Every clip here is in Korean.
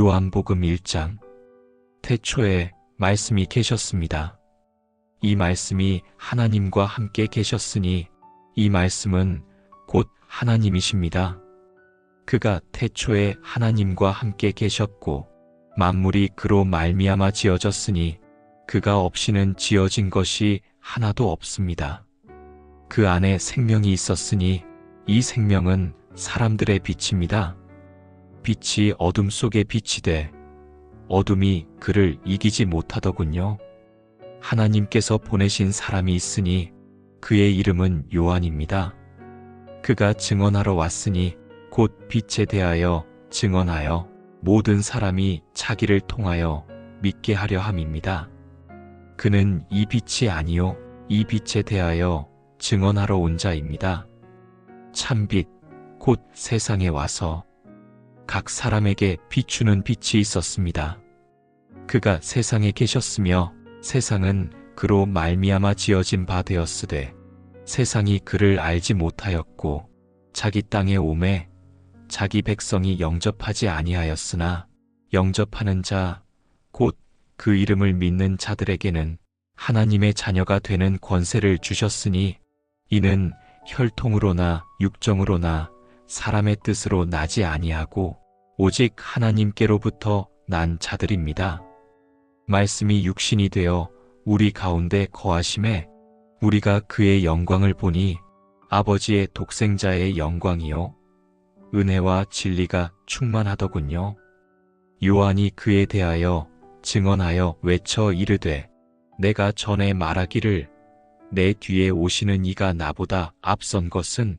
요한복음 1장 태초에 말씀이 계셨습니다. 이 말씀이 하나님과 함께 계셨으니 이 말씀은 곧 하나님이십니다. 그가 태초에 하나님과 함께 계셨고 만물이 그로 말미암아 지어졌으니 그가 없이는 지어진 것이 하나도 없습니다. 그 안에 생명이 있었으니 이 생명은 사람들의 빛입니다. 빛이 어둠 속에 빛이 돼 어둠이 그를 이기지 못하더군요. 하나님께서 보내신 사람이 있으니 그의 이름은 요한입니다. 그가 증언하러 왔으니 곧 빛에 대하여 증언하여 모든 사람이 자기를 통하여 믿게 하려 함입니다. 그는 이 빛이 아니요 이 빛에 대하여 증언하러 온 자입니다. 참빛 곧 세상에 와서 각 사람에게 비추는 빛이 있었습니다. 그가 세상에 계셨으며 세상은 그로 말미암아 지어진 바 되었으되 세상이 그를 알지 못하였고 자기 땅에 오매 자기 백성이 영접하지 아니하였으나 영접하는 자 곧 그 이름을 믿는 자들에게는 하나님의 자녀가 되는 권세를 주셨으니 이는 혈통으로나 육정으로나 사람의 뜻으로 나지 아니하고 오직 하나님께로부터 난 자들입니다. 말씀이 육신이 되어 우리 가운데 거하심에 우리가 그의 영광을 보니 아버지의 독생자의 영광이요 은혜와 진리가 충만하더군요. 요한이 그에 대하여 증언하여 외쳐 이르되 내가 전에 말하기를 내 뒤에 오시는 이가 나보다 앞선 것은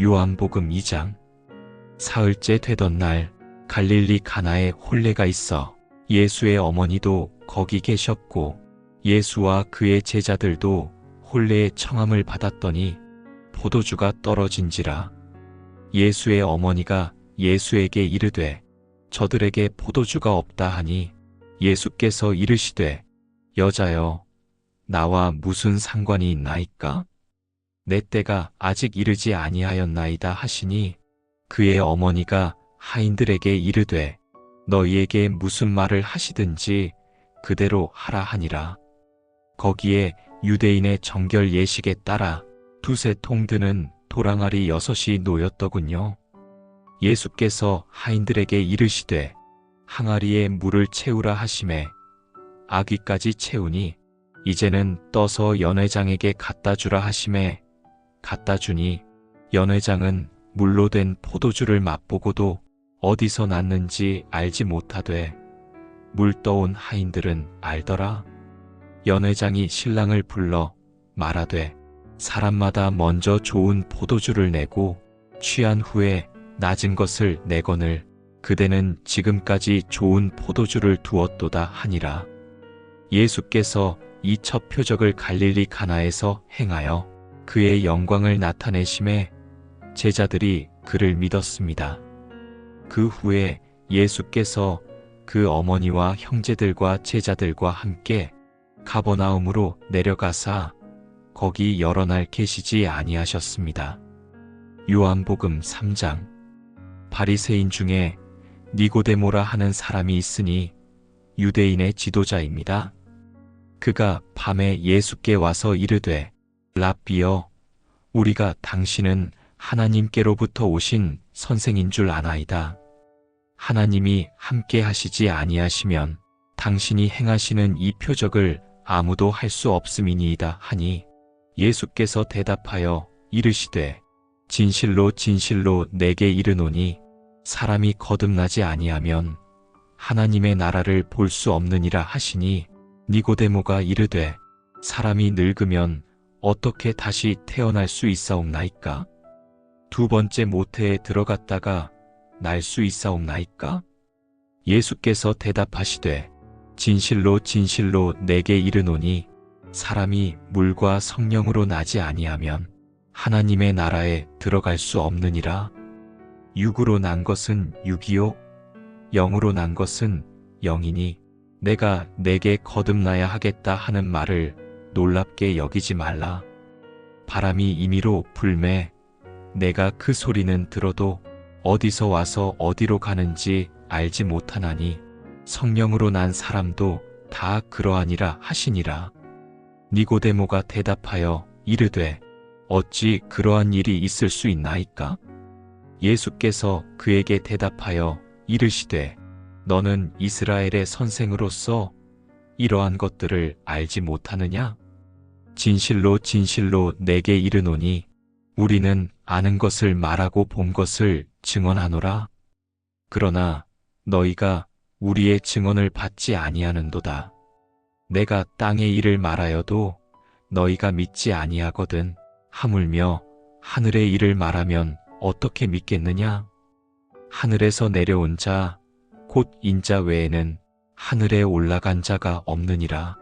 요한복음 2장 사흘째 되던 날 갈릴리 가나에 혼례가 있어 예수의 어머니도 거기 계셨고 예수와 그의 제자들도 혼례의 청함을 받았더니 포도주가 떨어진지라 예수의 어머니가 예수에게 이르되 저들에게 포도주가 없다 하니 예수께서 이르시되 여자여 나와 무슨 상관이 있나이까? 내 때가 아직 이르지 아니하였나이다 하시니 그의 어머니가 하인들에게 이르되 너희에게 무슨 말을 하시든지 그대로 하라 하니라. 거기에 유대인의 정결 예식에 따라 두세 통 드는 도랑아리 여섯이 놓였더군요. 예수께서 하인들에게 이르시되 항아리에 물을 채우라 하심에 아기까지 채우니 이제는 떠서 연회장에게 갖다 주라 하심에 갖다 주니 연회장은 물로 된 포도주를 맛보고도 어디서 났는지 알지 못하되 물 떠온 하인들은 알더라. 연회장이 신랑을 불러 말하되 사람마다 먼저 좋은 포도주를 내고 취한 후에 낮은 것을 내거늘 그대는 지금까지 좋은 포도주를 두었도다 하니라. 예수께서 이 첫 표적을 갈릴리 가나에서 행하여 그의 영광을 나타내심에 제자들이 그를 믿었습니다. 그 후에 예수께서 그 어머니와 형제들과 제자들과 함께 가버나움으로 내려가사 거기 여러 날 계시지 아니하셨습니다. 요한복음 3장 바리새인 중에 니고데모라 하는 사람이 있으니 유대인의 지도자입니다. 그가 밤에 예수께 와서 이르되 랍비여 우리가 당신은 하나님께로부터 오신 선생인 줄 아나이다. 하나님이 함께 하시지 아니하시면 당신이 행하시는 이 표적을 아무도 할 수 없음이니이다 하니 예수께서 대답하여 이르시되 진실로 진실로 내게 이르노니 사람이 거듭나지 아니하면 하나님의 나라를 볼 수 없느니라 하시니 니고데모가 이르되 사람이 늙으면 어떻게 다시 태어날 수 있사옵나이까? 두 번째 모태에 들어갔다가 날 수 있사옵나이까? 예수께서 대답하시되 진실로 진실로 내게 이르노니 사람이 물과 성령으로 나지 아니하면 하나님의 나라에 들어갈 수 없느니라. 육으로 난 것은 육이요 영으로 난 것은 영이니 내가 내게 거듭나야 하겠다 하는 말을 놀랍게 여기지 말라. 바람이 임의로 불매 내가 그 소리는 들어도 어디서 와서 어디로 가는지 알지 못하나니 성령으로 난 사람도 다 그러하니라 하시니라. 니고데모가 대답하여 이르되 어찌 그러한 일이 있을 수 있나이까? 예수께서 그에게 대답하여 이르시되 너는 이스라엘의 선생으로서 이러한 것들을 알지 못하느냐? 진실로 진실로 내게 이르노니 우리는 아는 것을 말하고 본 것을 증언하노라. 그러나 너희가 우리의 증언을 받지 아니하는도다. 내가 땅의 일을 말하여도 너희가 믿지 아니하거든. 하물며 하늘의 일을 말하면 어떻게 믿겠느냐? 하늘에서 내려온 자, 곧 인자 외에는 하늘에 올라간 자가 없느니라.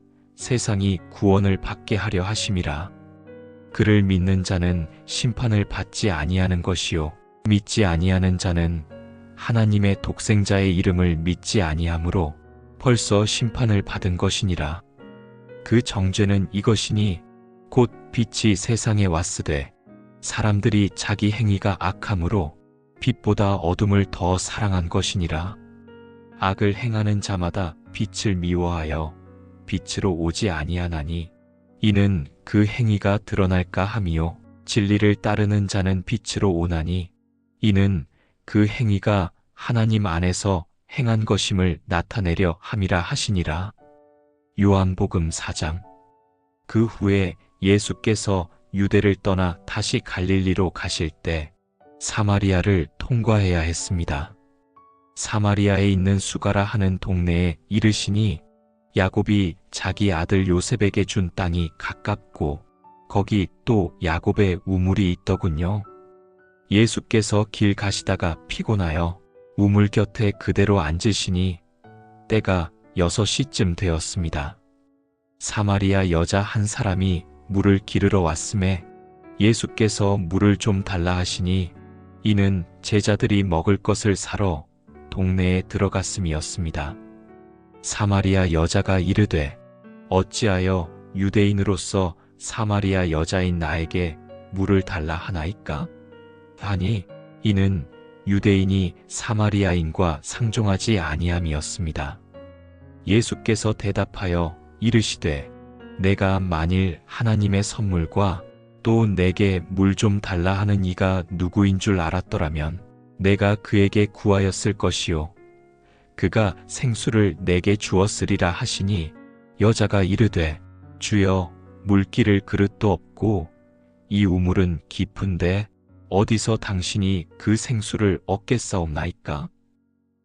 세상이 구원을 받게 하려 하심이라. 그를 믿는 자는 심판을 받지 아니하는 것이요 믿지 아니하는 자는 하나님의 독생자의 이름을 믿지 아니하므로 벌써 심판을 받은 것이니라. 그 정죄는 이것이니 곧 빛이 세상에 왔으되 사람들이 자기 행위가 악함으로 빛보다 어둠을 더 사랑한 것이니라. 악을 행하는 자마다 빛을 미워하여 빛으로 오지 아니하나니 이는 그 행위가 드러날까 함이요 진리를 따르는 자는 빛으로 오나니 이는 그 행위가 하나님 안에서 행한 것임을 나타내려 함이라 하시니라. 요한복음 4장 그 후에 예수께서 유대를 떠나 다시 갈릴리로 가실 때 사마리아를 통과해야 했습니다. 사마리아에 있는 수가라 하는 동네에 이르시니 야곱이 자기 아들 요셉에게 준 땅이 가깝고 거기 또 야곱의 우물이 있더군요. 예수께서 길 가시다가 피곤하여 우물 곁에 그대로 앉으시니 때가 6시쯤 되었습니다. 사마리아 여자 한 사람이 물을 기르러 왔음에 예수께서 물을 좀 달라 하시니 이는 제자들이 먹을 것을 사러 동네에 들어갔음이었습니다. 사마리아 여자가 이르되 어찌하여 유대인으로서 사마리아 여자인 나에게 물을 달라 하나이까? 아니 이는 유대인이 사마리아인과 상종하지 아니함이었습니다. 예수께서 대답하여 이르시되 내가 만일 하나님의 선물과 또 내게 물 좀 달라 하는 이가 누구인 줄 알았더라면 내가 그에게 구하였을 것이요 그가 생수를 내게 주었으리라 하시니 여자가 이르되 주여 물기를 그릇도 없고 이 우물은 깊은데 어디서 당신이 그 생수를 얻겠사옵나이까?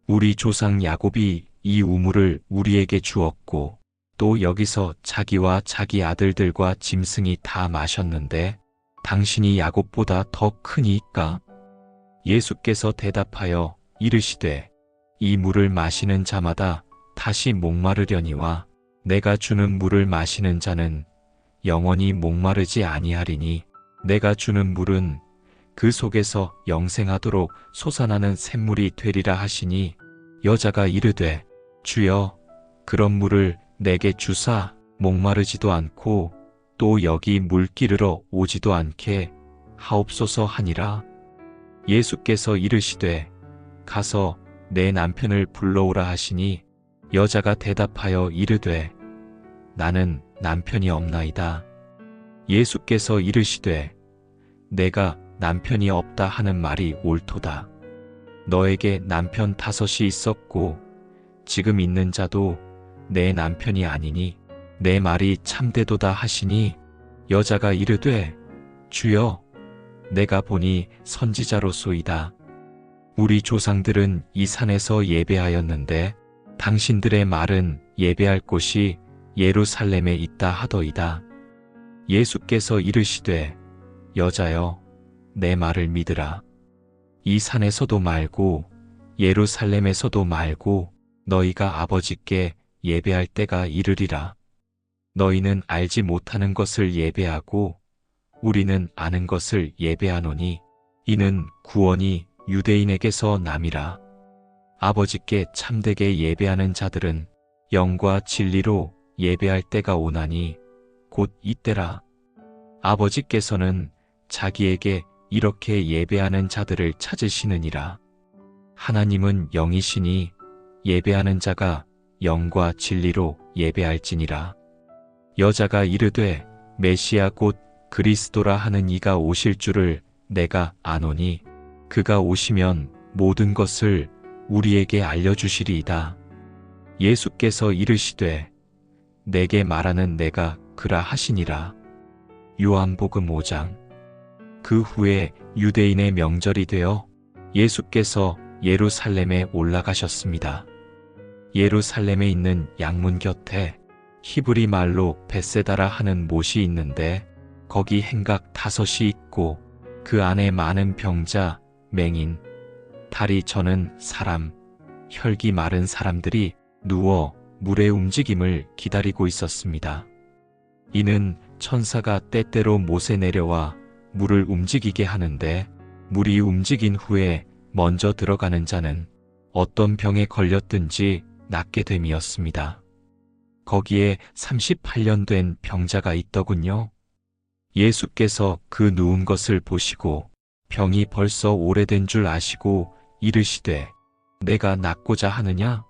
우리 조상 야곱이 이 우물을 우리에게 주었고 또 여기서 자기와 자기 아들들과 짐승이 다 마셨는데 당신이 야곱보다 더 크니까? 예수께서 대답하여 이르시되 이 물을 마시는 자마다 다시 목마르려니와 내가 주는 물을 마시는 자는 영원히 목마르지 아니하리니 내가 주는 물은 그 속에서 영생하도록 솟아나는 샘물이 되리라 하시니 여자가 이르되 주여 그런 물을 내게 주사 목마르지도 않고 또 여기 물 기르러 오지도 않게 하옵소서 하니라. 예수께서 이르시되 가서 내 남편을 불러오라 하시니 여자가 대답하여 이르되 나는 남편이 없나이다 예수께서 이르시되 내가 남편이 없다 하는 말이 옳도다. 너에게 남편 다섯이 있었고 지금 있는 자도 내 남편이 아니니 내 말이 참되도다 하시니 여자가 이르되 주여 내가 보니 선지자로소이다. 우리 조상들은 이 산에서 예배하였는데 당신들의 말은 예배할 곳이 예루살렘에 있다 하더이다. 예수께서 이르시되 여자여 내 말을 믿으라. 이 산에서도 말고 예루살렘에서도 말고 너희가 아버지께 예배할 때가 이르리라. 너희는 알지 못하는 것을 예배하고 우리는 아는 것을 예배하노니 이는 구원이 유대인에게서 남이라. 아버지께 참되게 예배하는 자들은 영과 진리로 예배할 때가 오나니 곧 이때라. 아버지께서는 자기에게 이렇게 예배하는 자들을 찾으시느니라. 하나님은 영이시니 예배하는 자가 영과 진리로 예배할지니라. 여자가 이르되 메시아 곧 그리스도라 하는 이가 오실 줄을 내가 아노니 그가 오시면 모든 것을 우리에게 알려주시리이다. 예수께서 이르시되 내게 말하는 내가 그라 하시니라. 요한복음 5장 그 후에 유대인의 명절이 되어 예수께서 예루살렘에 올라가셨습니다. 예루살렘에 있는 양문 곁에 히브리 말로 베세다라 하는 못이 있는데 거기 행각 다섯이 있고 그 안에 많은 병자, 맹인, 다리 저는 사람, 혈기 마른 사람들이 누워 물의 움직임을 기다리고 있었습니다. 이는 천사가 때때로 못에 내려와 물을 움직이게 하는데 물이 움직인 후에 먼저 들어가는 자는 어떤 병에 걸렸든지 낫게 됨이었습니다. 거기에 38년 된 병자가 있더군요. 예수께서 그 누운 것을 보시고 병이 벌써 오래된 줄 아시고 이르시되 내가 낫고자 하느냐?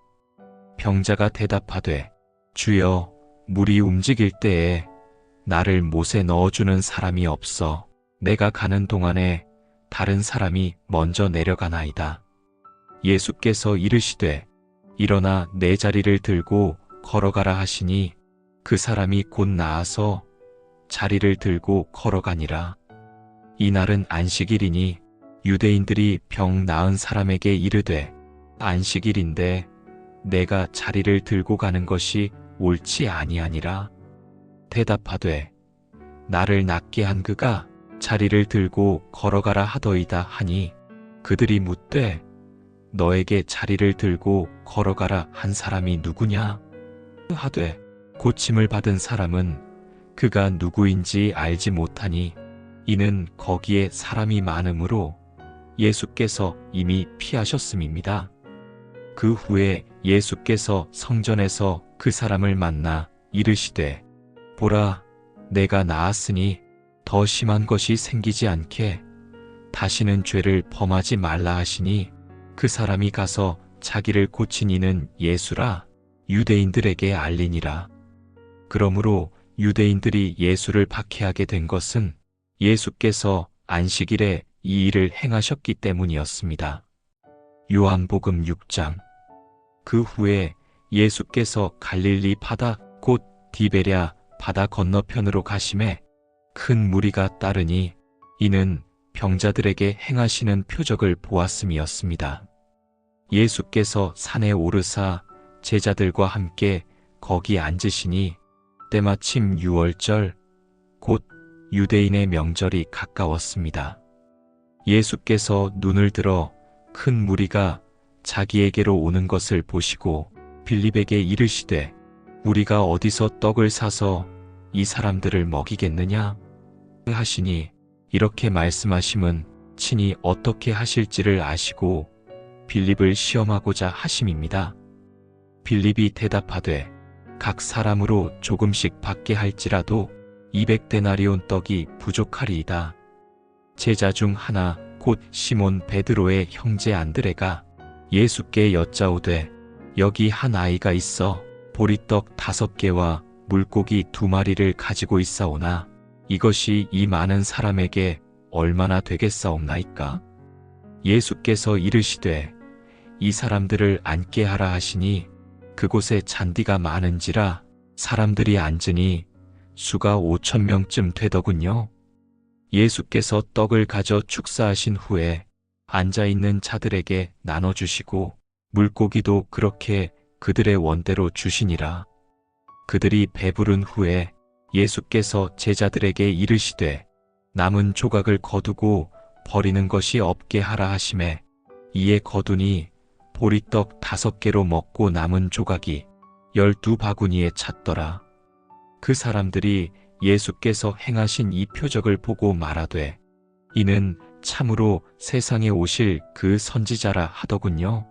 병자가 대답하되 주여 물이 움직일 때에 나를 못에 넣어주는 사람이 없어 내가 가는 동안에 다른 사람이 먼저 내려가나이다. 예수께서 이르시되 일어나 내 자리를 들고 걸어가라 하시니 그 사람이 곧 나아서 자리를 들고 걸어가니라. 이날은 안식일이니 유대인들이 병 나은 사람에게 이르되 안식일인데 내가 자리를 들고 가는 것이 옳지 아니하니라. 대답하되 나를 낫게 한 그가 자리를 들고 걸어가라 하더이다 하니 그들이 묻되 너에게 자리를 들고 걸어가라 한 사람이 누구냐? 하되 고침을 받은 사람은 그가 누구인지 알지 못하니 이는 거기에 사람이 많으므로 예수께서 이미 피하셨음입니다. 그 후에 예수께서 성전에서 그 사람을 만나 이르시되 보라 내가 나았으니 더 심한 것이 생기지 않게 다시는 죄를 범하지 말라 하시니 그 사람이 가서 자기를 고친 이는 예수라 유대인들에게 알리니라. 그러므로 유대인들이 예수를 박해하게 된 것은 예수께서 안식일에 이 일을 행하셨기 때문이었습니다. 요한복음 6장 그 후에 예수께서 갈릴리 바다 곧 디베랴 바다 건너편으로 가심에 큰 무리가 따르니 이는 병자들에게 행하시는 표적을 보았음이었습니다. 예수께서 산에 오르사 제자들과 함께 거기 앉으시니 때마침 유월절 곧 유대인의 명절이 가까웠습니다. 예수께서 눈을 들어 큰 무리가 자기에게로 오는 것을 보시고 빌립에게 이르시되 우리가 어디서 떡을 사서 이 사람들을 먹이겠느냐 하시니 이렇게 말씀하심은 친히 어떻게 하실지를 아시고 빌립을 시험하고자 하심입니다. 빌립이 대답하되 각 사람으로 조금씩 받게 할지라도 200데나리온 떡이 부족하리이다. 제자 중 하나 곧 시몬 베드로의 형제 안드레가 예수께 여짜오되 여기 한 아이가 있어 보리떡 다섯 개와 물고기 두 마리를 가지고 있사오나 이것이 이 많은 사람에게 얼마나 되겠사옵나이까? 예수께서 이르시되 이 사람들을 앉게 하라 하시니 그곳에 잔디가 많은지라 사람들이 앉으니 수가 오천 명쯤 되더군요. 예수께서 떡을 가져 축사하신 후에 앉아 있는 자들에게 나눠 주시고 물고기도 그렇게 그들의 원대로 주시니라. 그들이 배부른 후에 예수께서 제자들에게 이르시되 남은 조각을 거두고 버리는 것이 없게 하라 하심에 이에 거두니 보리떡 다섯 개로 먹고 남은 조각이 열두 바구니에 찼더라. 그 사람들이 예수께서 행하신 이 표적을 보고 말하되 이는 참으로 세상에 오실 그 선지자라 하더군요.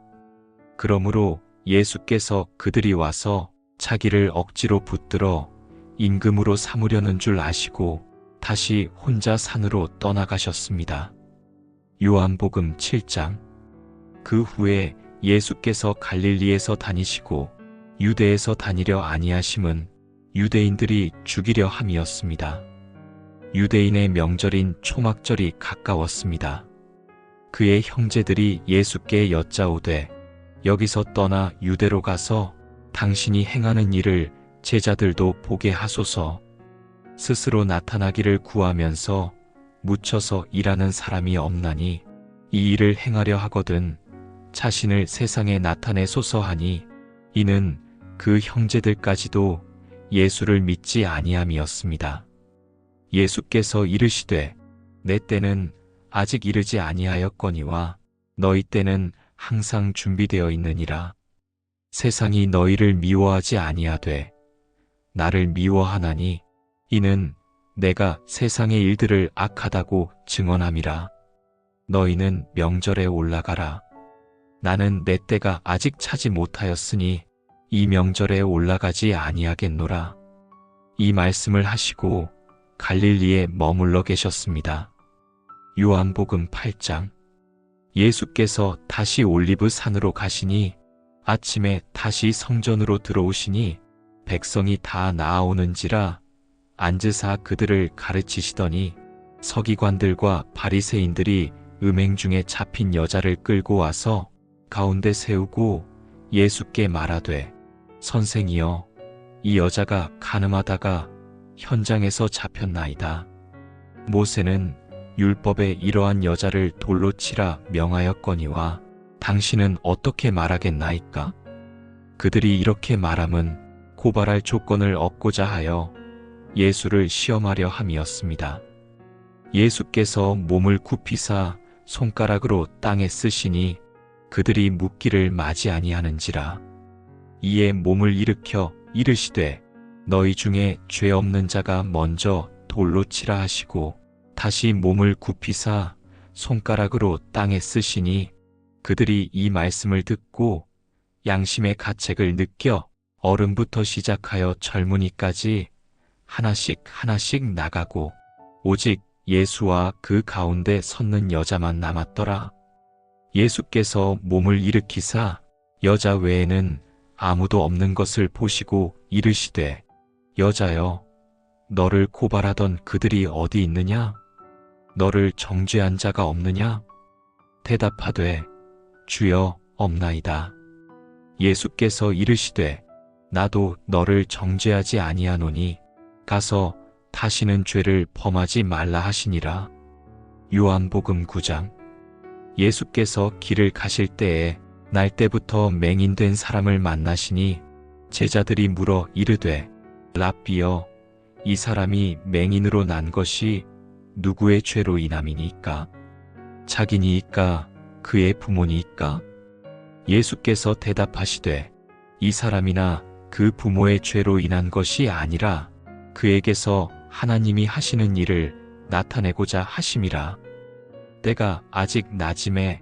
그러므로 예수께서 그들이 와서 자기를 억지로 붙들어 임금으로 삼으려는 줄 아시고 다시 혼자 산으로 떠나가셨습니다. 요한복음 7장 그 후에 예수께서 갈릴리에서 다니시고 유대에서 다니려 아니하심은 유대인들이 죽이려 함이었습니다. 유대인의 명절인 초막절이 가까웠습니다. 그의 형제들이 예수께 여짜오되 여기서 떠나 유대로 가서 당신이 행하는 일을 제자들도 보게 하소서 스스로 나타나기를 구하면서 묻혀서 일하는 사람이 없나니 이 일을 행하려 하거든 자신을 세상에 나타내소서 하니 이는 그 형제들까지도 예수를 믿지 아니함이었습니다. 예수께서 이르시되 내 때는 아직 이르지 아니하였거니와 너희 때는 항상 준비되어 있느니라. 세상이 너희를 미워하지 아니하되 나를 미워하나니 이는 내가 세상의 일들을 악하다고 증언함이라. 너희는 명절에 올라가라. 나는 내 때가 아직 차지 못하였으니 이 명절에 올라가지 아니하겠노라. 이 말씀을 하시고 갈릴리에 머물러 계셨습니다. 요한복음 8장 예수께서 다시 올리브 산으로 가시니 아침에 다시 성전으로 들어오시니 백성이 다 나아오는지라 앉으사 그들을 가르치시더니 서기관들과 바리새인들이 음행 중에 잡힌 여자를 끌고 와서 가운데 세우고 예수께 말하되 선생이여 이 여자가 가늠하다가 현장에서 잡혔나이다. 모세는 율법에 이러한 여자를 돌로 치라 명하였거니와 당신은 어떻게 말하겠나이까? 그들이 이렇게 말함은 고발할 조건을 얻고자 하여 예수를 시험하려 함이었습니다. 예수께서 몸을 굽히사 손가락으로 땅에 쓰시니 그들이 묻기를 맞이 아니하는지라. 이에 몸을 일으켜 이르시되 너희 중에 죄 없는 자가 먼저 돌로 치라 하시고 다시 몸을 굽히사 손가락으로 땅에 쓰시니 그들이 이 말씀을 듣고 양심의 가책을 느껴 어른부터 시작하여 젊은이까지 하나씩 하나씩 나가고 오직 예수와 그 가운데 섰는 여자만 남았더라. 예수께서 몸을 일으키사 여자 외에는 아무도 없는 것을 보시고 이르시되 여자여 너를 고발하던 그들이 어디 있느냐? 너를 정죄한 자가 없느냐? 대답하되 주여 없나이다. 예수께서 이르시되 나도 너를 정죄하지 아니하노니 가서 다시는 죄를 범하지 말라 하시니라. 요한복음 9장 예수께서 길을 가실 때에 날 때부터 맹인된 사람을 만나시니 제자들이 물어 이르되 랍비여 이 사람이 맹인으로 난 것이 누구의 죄로 인함이니까? 자기니이까 그의 부모니이까 예수께서 대답하시되 이 사람이나 그 부모의 죄로 인한 것이 아니라 그에게서 하나님이 하시는 일을 나타내고자 하심이라. 때가 아직 낮음에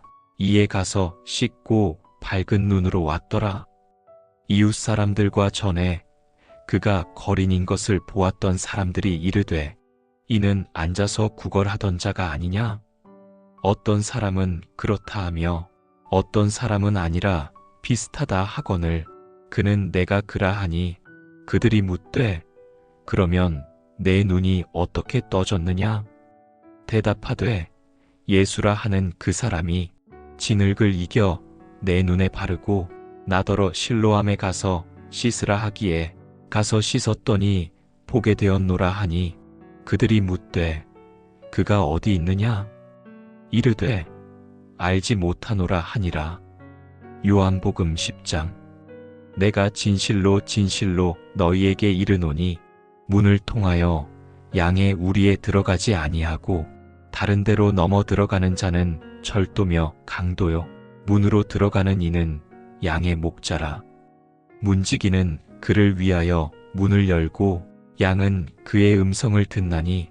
이에 가서 씻고 밝은 눈으로 왔더라. 이웃 사람들과 전에 그가 거린인 것을 보았던 사람들이 이르되 이는 앉아서 구걸하던 자가 아니냐? 어떤 사람은 그렇다 하며 어떤 사람은 아니라 비슷하다 하거늘 그는 내가 그라 하니 그들이 묻되 그러면 내 눈이 어떻게 떠졌느냐? 대답하되 예수라 하는 그 사람이 진흙을 이겨 내 눈에 바르고 나더러 실로암에 가서 씻으라 하기에 가서 씻었더니 보게 되었노라 하니 그들이 묻되 그가 어디 있느냐? 이르되 알지 못하노라 하니라. 요한복음 10장 내가 진실로 진실로 너희에게 이르노니 문을 통하여 양의 우리에 들어가지 아니하고 다른 데로 넘어 들어가는 자는 철도며 강도요. 문으로 들어가는 이는 양의 목자라. 문지기는 그를 위하여 문을 열고 양은 그의 음성을 듣나니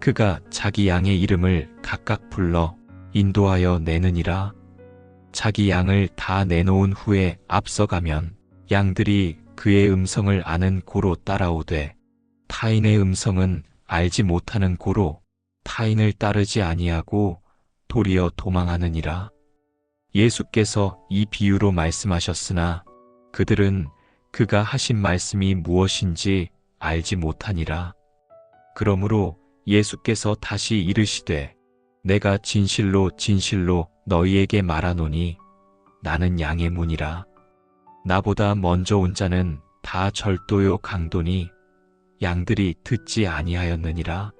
그가 자기 양의 이름을 각각 불러 인도하여 내느니라. 자기 양을 다 내놓은 후에 앞서가면 양들이 그의 음성을 아는 고로 따라오되 타인의 음성은 알지 못하는 고로 타인을 따르지 아니하고 도리어 도망하느니라. 예수께서 이 비유로 말씀하셨으나 그들은 그가 하신 말씀이 무엇인지 알지 못하니라. 그러므로 예수께서 다시 이르시되 내가 진실로 진실로 너희에게 말하노니 나는 양의 문이라. 나보다 먼저 온 자는 다 절도요 강도니 양들이 듣지 아니하였느니라.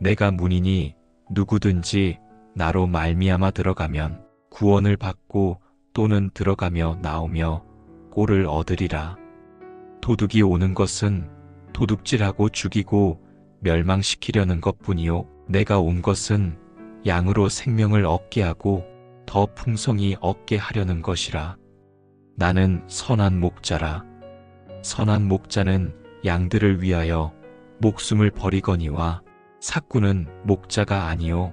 내가 문이니 누구든지 나로 말미암아 들어가면 구원을 받고 또는 들어가며 나오며 꼴을 얻으리라. 도둑이 오는 것은 도둑질하고 죽이고 멸망시키려는 것뿐이요 내가 온 것은 양으로 생명을 얻게 하고 더 풍성히 얻게 하려는 것이라. 나는 선한 목자라. 선한 목자는 양들을 위하여 목숨을 버리거니와 사꾼은 목자가 아니요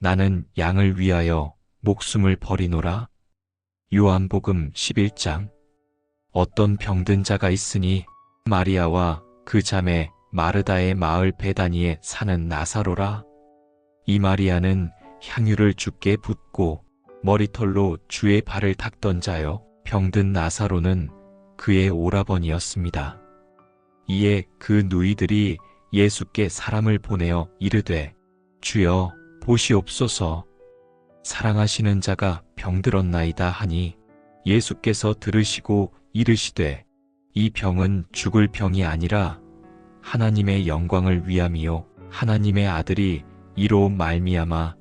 나는 양을 위하여 목숨을 버리노라. 요한복음 11장 어떤 병든 자가 있으니 마리아와 그 자매 마르다의 마을 베다니에 사는 나사로라. 이 마리아는 향유를 주께 붓고 머리털로 주의 발을 닦던 자요. 병든 나사로는 그의 오라버니였습니다. 이에 그 누이들이 예수께 사람을 보내어 이르되 주여 보시옵소서. 사랑하시는 자가 병들었나이다 하니 예수께서 들으시고 이르시되 이 병은 죽을 병이 아니라 하나님의 영광을 위함이요. 하나님의 아들이 이로 말미암아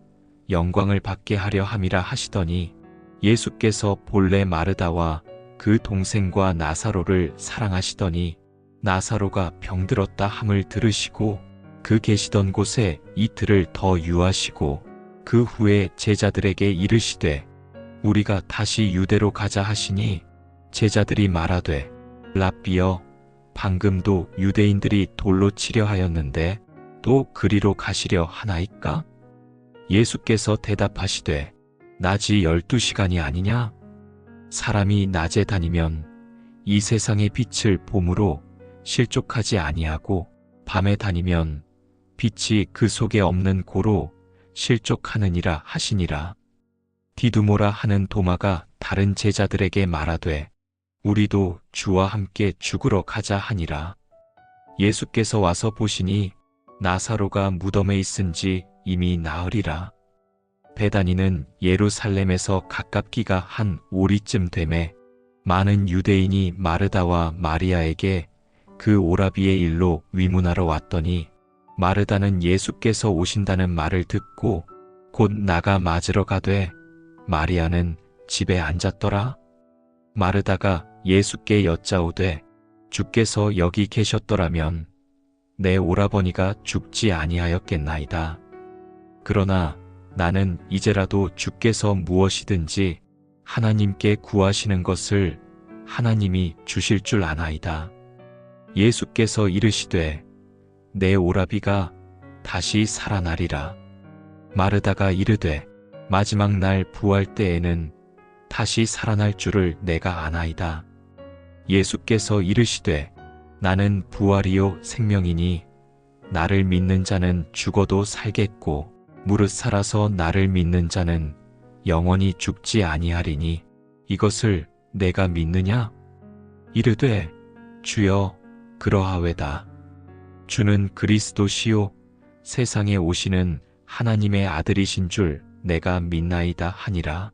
영광을 받게 하려 함이라 하시더니 예수께서 본래 마르다와 그 동생과 나사로를 사랑하시더니 나사로가 병들었다 함을 들으시고 그 계시던 곳에 이틀을 더 유하시고 그 후에 제자들에게 이르시되 우리가 다시 유대로 가자 하시니 제자들이 말하되 랍비여 방금도 유대인들이 돌로 치려 하였는데 또 그리로 가시려 하나이까? 예수께서 대답하시되 낮이 열두 시간이 아니냐? 사람이 낮에 다니면 이 세상의 빛을 봄으로 실족하지 아니하고 밤에 다니면 빛이 그 속에 없는 고로 실족하느니라 하시니라. 디두모라 하는 도마가 다른 제자들에게 말하되 우리도 주와 함께 죽으러 가자 하니라. 예수께서 와서 보시니 나사로가 무덤에 있은지 이미 나으리라. 베다니는 예루살렘에서 가깝기가 한 오리쯤 되매 많은 유대인이 마르다와 마리아에게 그 오라비의 일로 위문하러 왔더니 마르다는 예수께서 오신다는 말을 듣고 곧 나가 맞으러 가되 마리아는 집에 앉았더라. 마르다가 예수께 여짜오되 주께서 여기 계셨더라면 내 오라버니가 죽지 아니하였겠나이다. 그러나 나는 이제라도 주께서 무엇이든지 하나님께 구하시는 것을 하나님이 주실 줄 아나이다. 예수께서 이르시되 내 오라비가 다시 살아나리라. 마르다가 이르되 마지막 날 부활 때에는 다시 살아날 줄을 내가 아나이다. 예수께서 이르시되 나는 부활이요 생명이니 나를 믿는 자는 죽어도 살겠고 무릇 살아서 나를 믿는 자는 영원히 죽지 아니하리니 이것을 내가 믿느냐? 이르되 주여 그러하외다. 주는 그리스도시요 세상에 오시는 하나님의 아들이신 줄 내가 믿나이다 하니라.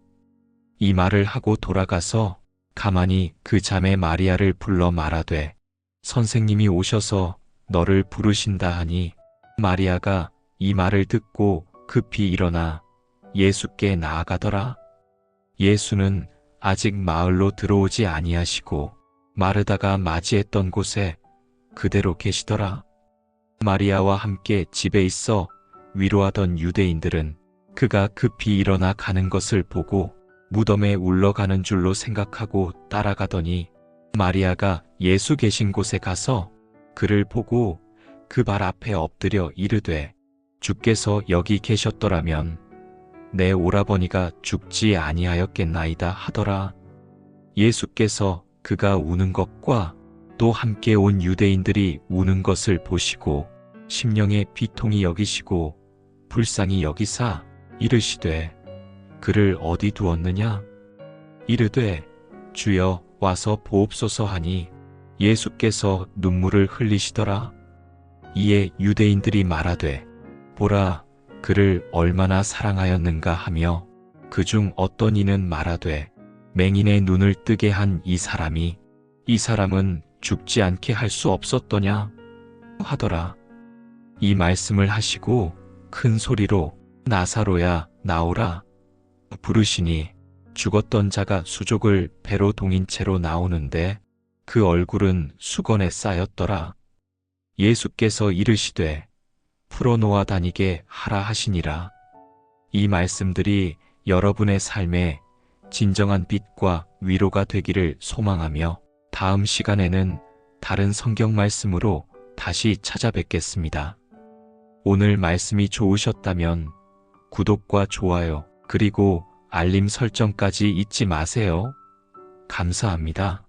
이 말을 하고 돌아가서 가만히 그 자매 마리아를 불러 말하되 선생님이 오셔서 너를 부르신다 하니 마리아가 이 말을 듣고 급히 일어나 예수께 나아가더라. 예수는 아직 마을로 들어오지 아니하시고 마르다가 맞이했던 곳에 그대로 계시더라. 마리아와 함께 집에 있어 위로하던 유대인들은 그가 급히 일어나 가는 것을 보고 무덤에 울러가는 줄로 생각하고 따라가더니 마리아가 예수 계신 곳에 가서 그를 보고 그 발 앞에 엎드려 이르되 주께서 여기 계셨더라면 내 오라버니가 죽지 아니하였겠나이다 하더라. 예수께서 그가 우는 것과 또 함께 온 유대인들이 우는 것을 보시고 심령의 비통이 여기시고 불쌍히 여기사 이르시되 그를 어디 두었느냐? 이르되 주여 와서 보옵소서 하니 예수께서 눈물을 흘리시더라. 이에 유대인들이 말하되 보라 그를 얼마나 사랑하였는가 하며 그 중 어떤 이는 말하되 맹인의 눈을 뜨게 한 이 사람이 이 사람은 죽지 않게 할 수 없었더냐 하더라. 이 말씀을 하시고 큰 소리로 나사로야 나오라 부르시니 죽었던 자가 수족을 배로 동인 채로 나오는데 그 얼굴은 수건에 쌓였더라. 예수께서 이르시되 풀어놓아 다니게 하라 하시니라. 이 말씀들이 여러분의 삶에 진정한 빛과 위로가 되기를 소망하며 다음 시간에는 다른 성경 말씀으로 다시 찾아뵙겠습니다. 오늘 말씀이 좋으셨다면 구독과 좋아요 그리고 알림 설정까지 잊지 마세요. 감사합니다.